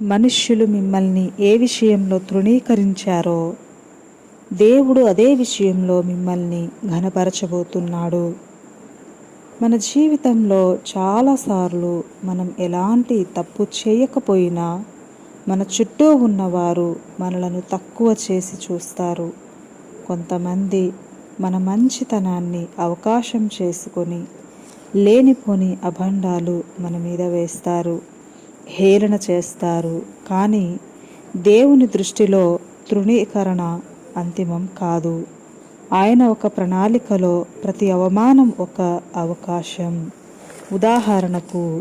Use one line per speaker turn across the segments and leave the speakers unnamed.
మనుష్యులు మిమ్మల్ని ఏ విషయంలో తృణీకరించారో దేవుడు అదే విషయంలో మిమ్మల్ని ఘనపరచబోతున్నాడు. మన జీవితంలో చాలాసార్లు మనం ఎలాంటి తప్పు చేయకపోయినా మన చుట్టూ ఉన్నవారు మనలను తక్కువ చేసి చూస్తారు. కొంతమంది మన మంచితనాన్ని అవకాశం చేసుకొని లేనిపోని అభండాలు మన మీద వేస్తారు. హేళన చేస్తారు. కానీ దేవుని దృష్టిలో తృణీకరణ అంతిమం కాదు. ఆయన ఒక ప్రణాళికలో ప్రతి అవమానం ఒక అవకాశం. ఉదాహరణకు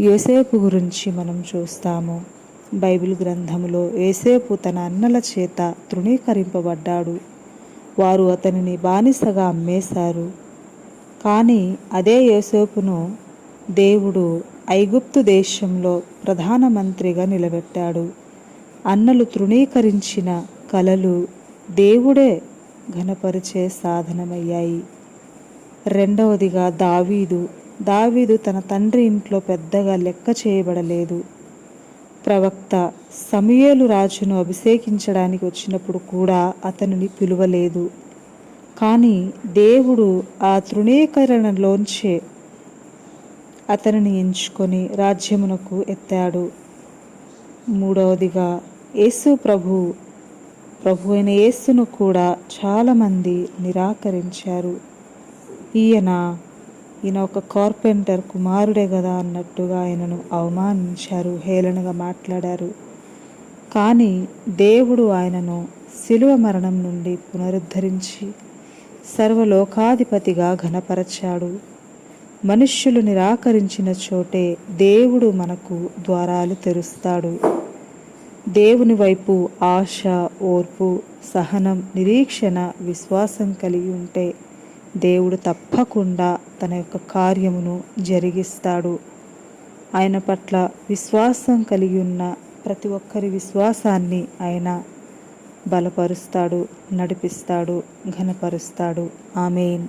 యోసేపు గురించి మనం చూస్తాము. బైబిల్ గ్రంథంలో యోసేపు తన అన్నల చేత తృణీకరింపబడ్డాడు. వారు అతనిని బానిసగా అమ్మేశారు. కానీ అదే యోసేపును దేవుడు ఐగుప్తు దేశంలో ప్రధానమంత్రిగా నిలబెట్టాడు. అన్నలు తృణీకరించిన కలలు దేవుడే ఘనపరిచే సాధనమయ్యాయి. రెండవదిగా దావీదు. దావీదు తన తండ్రి ఇంట్లో పెద్దగా లెక్క చేయబడలేదు. ప్రవక్త సమయేలు రాజును అభిషేకించడానికి వచ్చినప్పుడు కూడా అతనిని పిలువలేదు. కానీ దేవుడు ఆ తృణీకరణలోంచే అతనిని ఎంచుకొని రాజ్యమునకు ఎత్తాడు. మూడవదిగా యేసు ప్రభు ప్రభు అయిన యేసును కూడా చాలామంది నిరాకరించారు. ఈయన ఈయన ఒక కార్పెంటర్ కుమారుడే కదా అన్నట్టుగా ఆయనను అవమానించారు హేళనగా మాట్లాడారు. కానీ దేవుడు ఆయనను శిలువ మరణం నుండి పునరుద్ధరించి సర్వలోకాధిపతిగా ఘనపరచాడు. మనుష్యులు నిరాకరించిన చోటే దేవుడు మనకు ద్వారాలు తెరుస్తాడు. దేవుని వైపు ఆశ ఓర్పు సహనం నిరీక్షణ విశ్వాసం కలిగి ఉంటే దేవుడు తప్పకుండా తన యొక్క కార్యమును జరిగిస్తాడు. ఆయన పట్ల విశ్వాసం కలిగి ఉన్న ప్రతి ఒక్కరి విశ్వాసాన్ని ఆయన బలపరుస్తాడు నడిపిస్తాడు ఘనపరుస్తాడు. ఆమెన్.